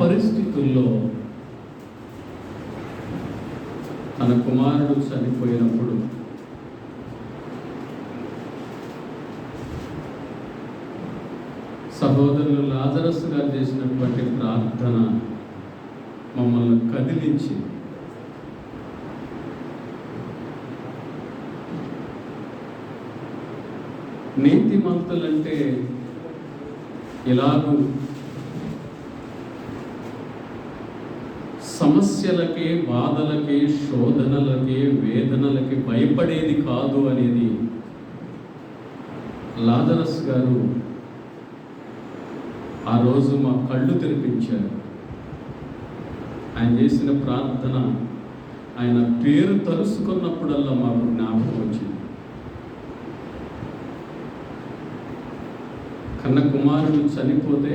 పరిస్థితుల్లో తన కుమారుడు చనిపోయినప్పుడు సహోదరులు లాజరస్ గారు చేసినటువంటి ప్రార్థన మమ్మల్ని కదిలించి నీతిమంతులంటే ఇలాగూ సమస్యలకే బాధలకి శోధనలకి వేదనలకి భయపడేది కాదు అనేది లాజరస్ గారు ఆ రోజు మా కళ్ళు తెరిపించారు. ఆయన చేసిన ప్రార్థన ఆయన పేరు తలుసుకున్నప్పుడల్లా మాకు జ్ఞాపకం వచ్చింది. కన్న కుమారుడు చనిపోతే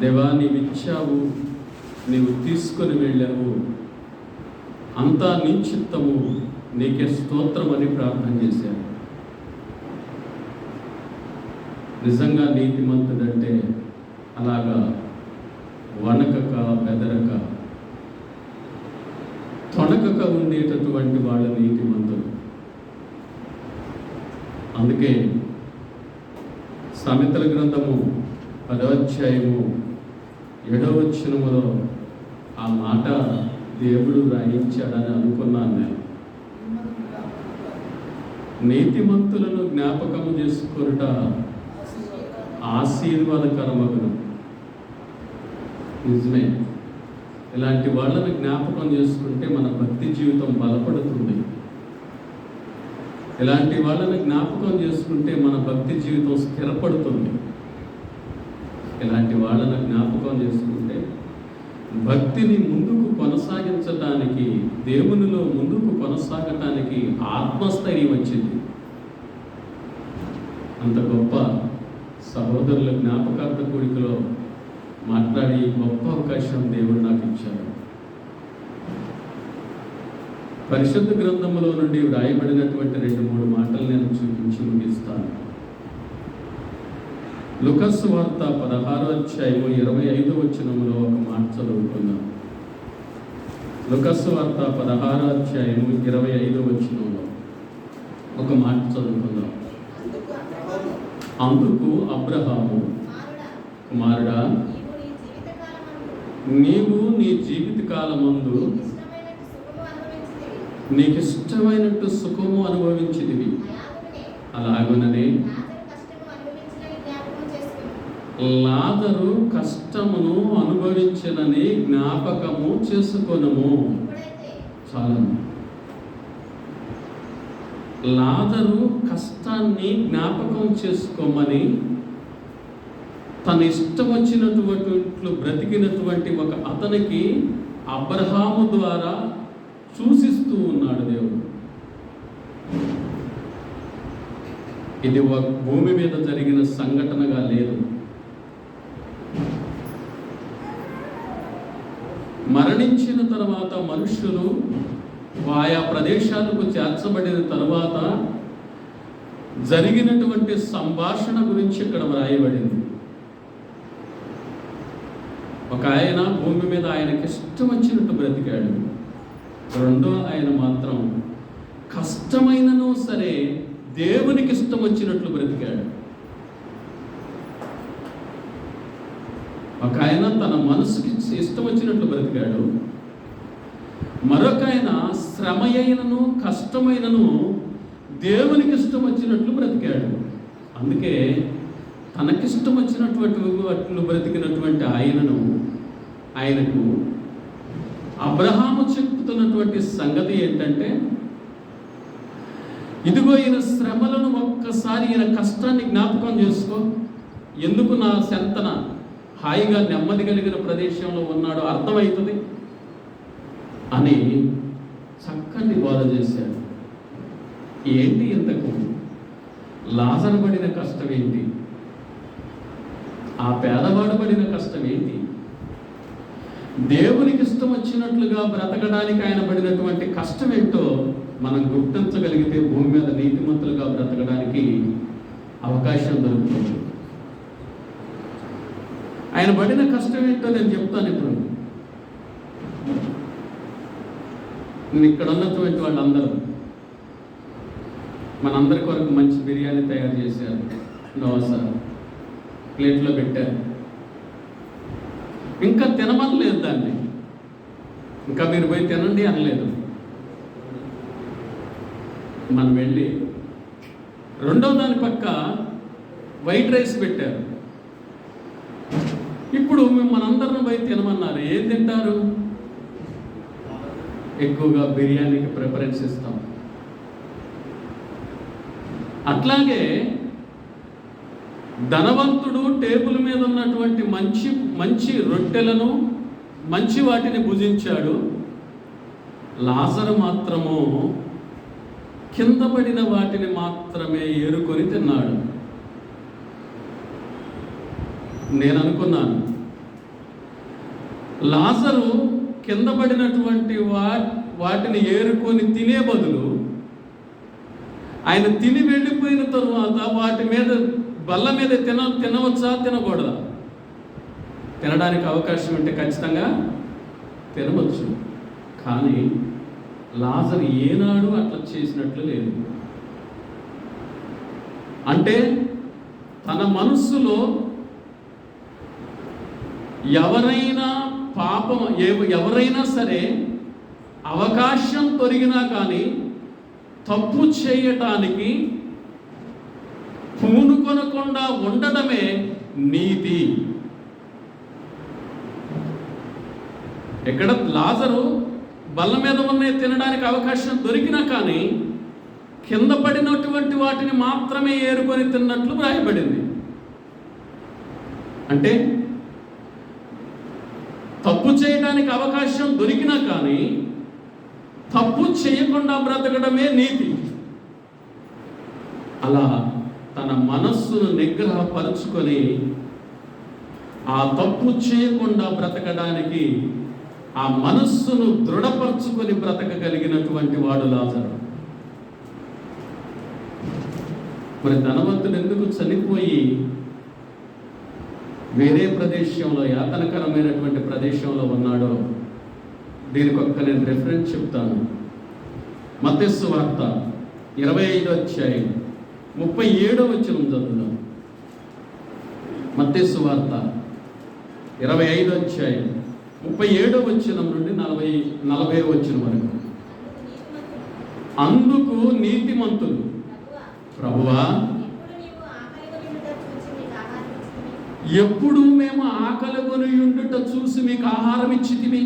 దేవా నీవిచ్చావు నీవు తీసుకొని వెళ్ళావు. అంతా నీ చిత్తము నీకే స్తోత్రం అని ప్రార్థన చేశాను. నిజంగా నీతిమంతుడంటే అలాగా వనకక బెదరక తొణకక ఉండేటటువంటి వాళ్ళ నీతిమంతులు అందుకే సమితల గ్రంథము పదవాధ్యాయము ఏడవచనములో ఆ మాట దేవుడు రాయించాడని అనుకున్నాను నేను. నీతిమంతులను జ్ఞాపకము చేసుకొనుట ఆశీర్వాదకరమగును. నిజమే. ఇలాంటి వాళ్ళని జ్ఞాపకం చేసుకుంటే మన భక్తి జీవితం బలపడుతుంది. ఇలాంటి వాళ్ళని జ్ఞాపకం చేసుకుంటే మన భక్తి జీవితం స్థిరపడుతుంది. ఇలాంటి వాళ్ళను జ్ఞాపకం చేసుకుంటే భక్తిని ముందుకు కొనసాగించడానికి దేవునిలో ముందుకు కొనసాగటానికి ఆత్మస్థైర్యం వచ్చింది. అంత గొప్ప సహోదరుల జ్ఞాపకార్థ కోరికలో మాట్లాడి గొప్ప అవకాశం దేవుడు నాకు ఇచ్చాడు. పరిశుద్ధ గ్రంథంలో నుండి వ్రాయబడినటువంటి రెండు మూడు మాటలు నేను చూపించి ముగిస్తాను. లుకస్ వార్త పదహారో అధ్యాయము ఇరవై ఐదో వచనములో ఒక మాట చదువుకుందాం. లుకస్ వార్త పదహారో అధ్యాయము ఇరవై ఐదో వచనంలో ఒక మాట చదువుకుందాం. అందుకు అబ్రహాము కుమారుడా నీవు నీ జీవిత కాలమందు నీకు ఇష్టమైనట్టు సుఖము అనుభవించిదివి అలాగుననే లాదరు కష్టమును అనుభవించినని జ్ఞాపకము చేసుకొనము. చాలా. లాదరు కష్టాన్ని జ్ఞాపకం చేసుకోమని తన ఇష్టం వచ్చినటువంటి బ్రతికినటువంటి ఒక అతనికి అబ్రహాము ద్వారా సూచిస్తూ ఉన్నాడు దేవుడు. ఇది ఒక భూమి మీద జరిగిన సంఘటనగా లేదు. మరణించిన తర్వాత మనుష్యులు ఆయా ప్రదేశాలకు చేర్చబడిన తర్వాత జరిగినటువంటి సంభాషణ గురించి ఇక్కడ వ్రాయబడింది. ఒక ఆయన భూమి మీద ఆయనకి ఇష్టం వచ్చినట్టు బ్రతికాడు. రెండో ఆయన మాత్రం కష్టమైనను సరే దేవునికి ఇష్టం వచ్చినట్లు బ్రతికాడు. ఒక ఆయన తన మనసుకి ఇష్టం వచ్చినట్లు బ్రతికాడు. మరొక ఆయన శ్రమ అయినను కష్టమైనను దేవునికి ఇష్టం వచ్చినట్లు బ్రతికాడు. అందుకే తనకిష్టం వచ్చినటువంటి వాటిలో బ్రతికినటువంటి ఆయనను ఆయనకు అబ్రహాము చెప్తున్నటువంటి సంగతి ఏంటంటే ఇదిగో ఈయన శ్రమలను ఒక్కసారి ఈయన కష్టాన్ని జ్ఞాపకం చేసుకో. ఎందుకు నా సెంతన హాయిగా నెమ్మది కలిగిన ప్రదేశంలో ఉన్నాడో అర్థమవుతుంది? అని చక్కటి బోధ చేశాడు. ఏంటి ఇంతకు లాజరబడిన కష్టం ఏంటి? ఆ పేదవాడు పడిన కష్టం ఏంటి? దేవునికి ఇష్టం వచ్చినట్లుగా బ్రతకడానికి ఆయన పడినటువంటి కష్టం ఏంటో మనం గుర్తించగలిగితే భూమి మీద నీతిమంతులుగా బ్రతకడానికి అవకాశం దొరుకుతుంది. ఆయన పడిన కష్టం ఏంటో నేను చెప్తాను ఇప్పుడు. నేను ఇక్కడ ఉన్నటువంటి వాళ్ళందరూ మనందరి కొరకు మంచి బిర్యానీ తయారు చేశారు. నోస ప్లేట్లో పెట్టారు. ఇంకా తినమనలేదు దాన్ని. ఇంకా మీరు పోయి తినండి అనలేదు. మనం వెళ్ళి రెండో దాని పక్క వైట్ రైస్ పెట్టారు. ఇప్పుడు మేము అందరిని పోయి తినమన్నారు? ఏం తింటారు? ఎక్కువగా బిర్యానీకి ప్రిఫరెన్స్ ఇస్తాం. అట్లాగే ధనవంతుడు టేబుల్ మీద ఉన్నటువంటి మంచి మంచి రొట్టెలను మంచి వాటిని భుజించాడు. లాజరు మాత్రము కింద పడిన వాటిని మాత్రమే ఏరుకొని తిన్నాడు. నేను అనుకున్నాను లాజరు కింద పడినటువంటి వా వాటిని ఏరుకొని తినే బదులు ఆయన తిని వెళ్ళిపోయిన తరువాత వాటి మీద బల్ల మీద తిన తినవచ్చా తినకూడదా? తినడానికి అవకాశం ఉంటే ఖచ్చితంగా తినవచ్చు. కానీ లాజర్ ఏనాడు అట్లా చేసినట్లు లేదు. అంటే తన మనస్సులో ఎవరైనా పాపం ఎవ- ఎవరైనా సరే అవకాశం తొరిగినా కానీ తప్పు చేయటానికి పూనుకొనకుండా ఉండడమే నీతి. ఎక్కడ లాజరు బల్ల మీద ఉన్న తినడానికి అవకాశం దొరికినా కానీ కింద పడినటువంటి వాటిని మాత్రమే ఏరుకొని తిన్నట్లు వ్రాయబడింది. అంటే తప్పు చేయడానికి అవకాశం దొరికినా కానీ తప్పు చేయకుండా బ్రతకడమే నీతి. అలా తన మనస్సును నిగ్రహపరుచుకొని ఆ తప్పు చేయకుండా బ్రతకడానికి ఆ మనస్సును దృఢపరుచుకొని బ్రతకగలిగినటువంటి వాడు లాజరు. మరి ధనవంతుడు ఎందుకు చనిపోయి వేరే ప్రదేశంలో యాతనకరమైనటువంటి ప్రదేశంలో ఉన్నాడో దీనికి ఒక్క నేను రెఫరెన్స్ చెప్తాను. మతస్సు వార్త ఇరవై ఐదు వచ్చాయి ముప్పై ఏడో వచ్చిన చదువుదాం. మత్తేసు వార్త ఇరవై ఐదు వచ్చాయి ముప్పై ఏడో వచ్చిన నుండి నలభై నలభై వచ్చిన వరకు. అందుకు నీతిమంతులు ప్రభువా ఎప్పుడు మేము ఆకలి కొని ఉండుట చూసి మీకు ఆహారం ఇచ్చితిమి.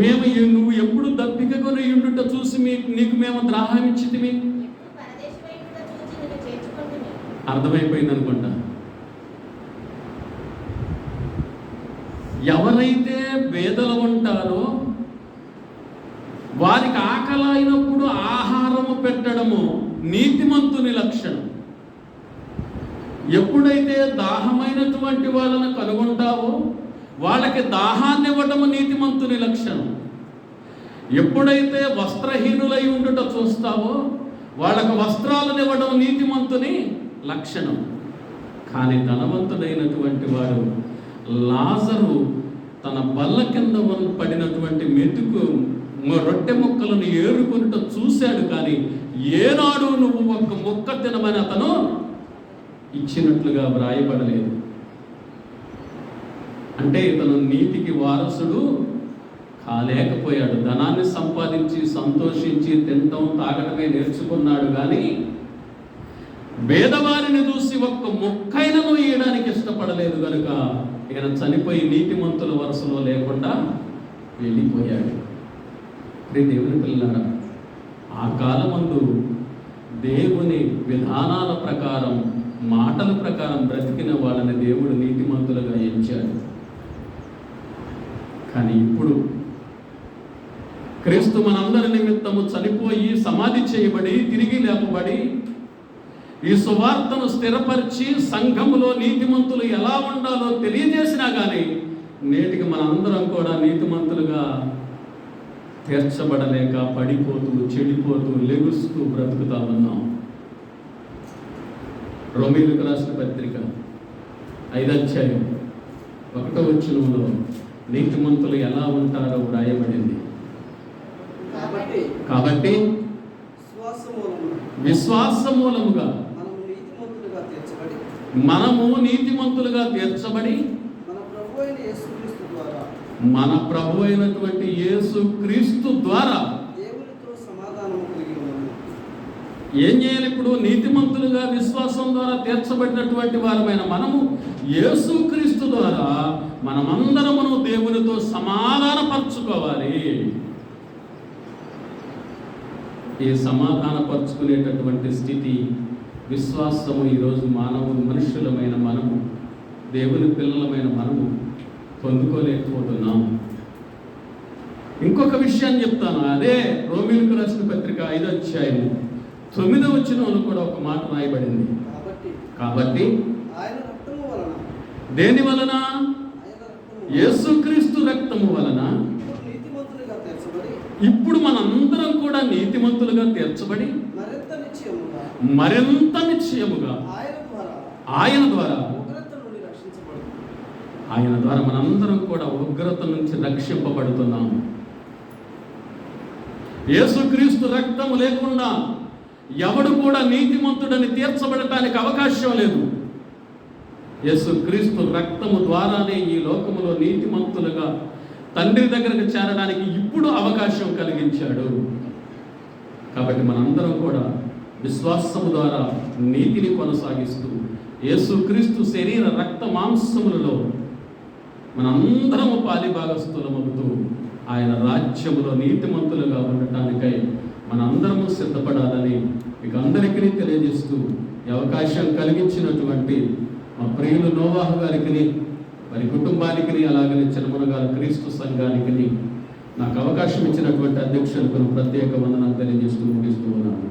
మేము నువ్వు ఎప్పుడు దప్పిక కొని ఉండుట చూసి మీకు నీకు మేము ద్రాహం ఇచ్చితిమి. అర్థమైపోయింది అనుకుంటా. ఎవరైతే పేదలు ఉంటారో వారికి ఆకలి అయినప్పుడు ఆహారము పెట్టడము నీతిమంతుని లక్షణం. ఎప్పుడైతే దాహమైనటువంటి వాళ్ళను కనుగొంటావో వాళ్ళకి దాహాన్ని ఇవ్వటం నీతిమంతుని లక్షణం. ఎప్పుడైతే వస్త్రహీనులై ఉండుట చూస్తావో వాళ్ళకు వస్త్రాలను ఇవ్వడం నీతిమంతుని లక్షణం. కానీ ధనవంతుడైనటువంటి వాడు లాజరు తన బల్ల కింద పడినటువంటి మెతుకు రొట్టె ముక్కలను ఏరుకునిట చూశాడు కానీ ఏనాడు నువ్వు ఒక్క ముక్క తినమని అతను ఇచ్చినట్లుగా వ్రాయబడలేదు. అంటే ఇతను నీతికి వారసుడు కాలేకపోయాడు. ధనాన్ని సంపాదించి సంతోషించి తినటం తాగటమే నేర్చుకున్నాడు కానీ పేదవారిని చూసి ఒక్క ముక్కైనను వేయడానికి ఇష్టపడలేదు కనుక ఈయన చనిపోయి నీతిమంతుల వరుసలో లేకుండా వెళ్ళిపోయాడు. ప్రియ దేవుని పిల్లలారా ఆ కాలమందు దేవుని విధానాల ప్రకారం మాటల ప్రకారం బ్రతికిన వాళ్ళని దేవుడు నీతిమంతులుగా ఎంచాడు. కానీ ఇప్పుడు క్రీస్తు మనందరి నిమిత్తము చనిపోయి సమాధి చేయబడి తిరిగి లేపబడి ఈ సువార్తను స్థిరపరిచి సంఘములో నీతిమంతులు ఎలా ఉండాలో తెలియజేసినా కానీ నేటికి మనందరం కూడా నీతిమంతులుగా తీర్చబడలేక పడిపోతూ చెడిపోతూ లెగుస్తూ బ్రతుకుతా ఉన్నాం. రోమిలకు రాసిన పత్రిక ఐదు అధ్యాయం ఒకటో వచ్చినంలో నీతిమంతులు ఎలా ఉంటారో వ్రాయబడింది. కాబట్టి విశ్వాస మూలముగా మనము నీతిమంతులుగా తీర్చబడి మన ప్రభు అయినటువంటి యేసు క్రీస్తు ద్వారా ఏం చేయాలి ఇప్పుడు? నీతిమంతులుగా విశ్వాసం ద్వారా తీర్చబడినటువంటి వారమైన మనము యేసుక్రీస్తు ద్వారా మనమందరమును దేవునితో సమాధానపరచుకోవాలి. ఈ సమాధానపరచుకునేటటువంటి స్థితి విశ్వాసము ఈరోజు మానవు మనుషులమైన మనము దేవుని పిల్లలమైన మనము పొందుకోలేకపోతున్నాం. ఇంకొక విషయాన్ని చెప్తాను. అదే రోమిలకు రాసిన పత్రిక ఐదో అధ్యాయము. తొమ్మిదో వచ్చిన కూడా ఒక మాట రాయబడింది. కాబట్టి దేని వలన? యేసుక్రీస్తు రక్తము వలన ఇప్పుడు మనందరం కూడా నీతిమంతులుగా తీర్చబడి మరింత నిశ్చయముగా ఆయన ద్వారా ఆయన ద్వారా మనందరం కూడా ఉగ్రత నుంచి రక్షింపబడుతున్నాం యేసుక్రీస్తు రక్తము లేకుండా ఎవడు కూడా నీతిమంతుడని తీర్చబడటానికి అవకాశం లేదు. యేసుక్రీస్తు రక్తము ద్వారానే ఈ లోకములో నీతిమంతులుగా తండ్రి దగ్గరకు చేరడానికి ఇప్పుడు అవకాశం కలిగించాడు. కాబట్టి మనందరం కూడా విశ్వాసము ద్వారా నీతిని కొనసాగిస్తూ యేసుక్రీస్తు శరీర రక్త మాంసములలో మనందరము పాలిభాగస్థులమవుతూ ఆయన రాజ్యములో నీతిమంతులుగా ఉండటానికై మనందరము సిద్ధపడాలని మీకు అందరికీ తెలియజేస్తూ ఈ అవకాశం కలిగించినటువంటి మా ప్రియులు నోవాహ గారికి వారి కుటుంబానికి అలాగనే చిరమన క్రీస్తు సంఘానికి నాకు అవకాశం ఇచ్చినటువంటి అధ్యక్షులకు ప్రత్యేక వందనాలు తెలియజేస్తూ ముటిస్తూ ఉన్నాను.